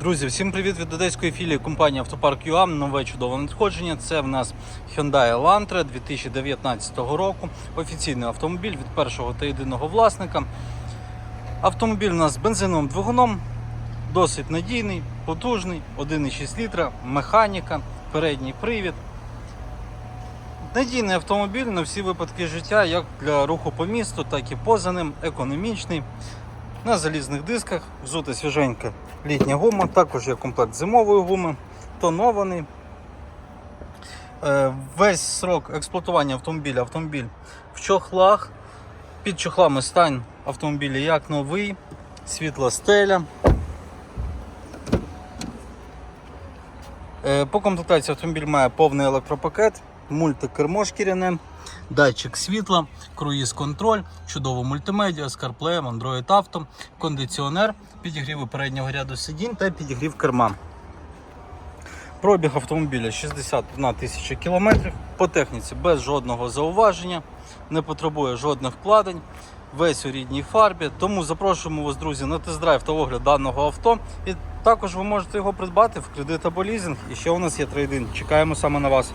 Друзі, всім привіт від одеської філії компанії Автопарк ЮА. Нове чудове надходження. Це в нас Hyundai Elantra 2019 року. Офіційний автомобіль від першого та єдиного власника. Автомобіль у нас з бензиновим двигуном, досить надійний, потужний, 1,6 літра, механіка, передній привід. Надійний автомобіль на всі випадки життя, як для руху по місту, так і поза ним, економічний. На залізних дисках взута свіженька літня гума, також є комплект зимової гуми, тонований. Е, Весь срок експлуатування автомобіля автомобіль в чохлах. Під чохлами стан автомобіля як новий, світла стеля. Е, По комплектації автомобіль має повний електропакет, мультикермо шкіряне, датчик світла, круїз-контроль, чудову мультимедіа з CarPlay, Android Auto, кондиціонер, підігрів переднього ряду сидінь та підігрів керма. Пробіг автомобіля 61 тисяча кілометрів. По техніці без жодного зауваження, не потребує жодних вкладень. Весь у рідній фарбі. Тому запрошуємо вас, друзі, на тест-драйв та огляд даного авто. І також ви можете його придбати в кредит або лізинг. І ще у нас є трейдинг. Чекаємо саме на вас.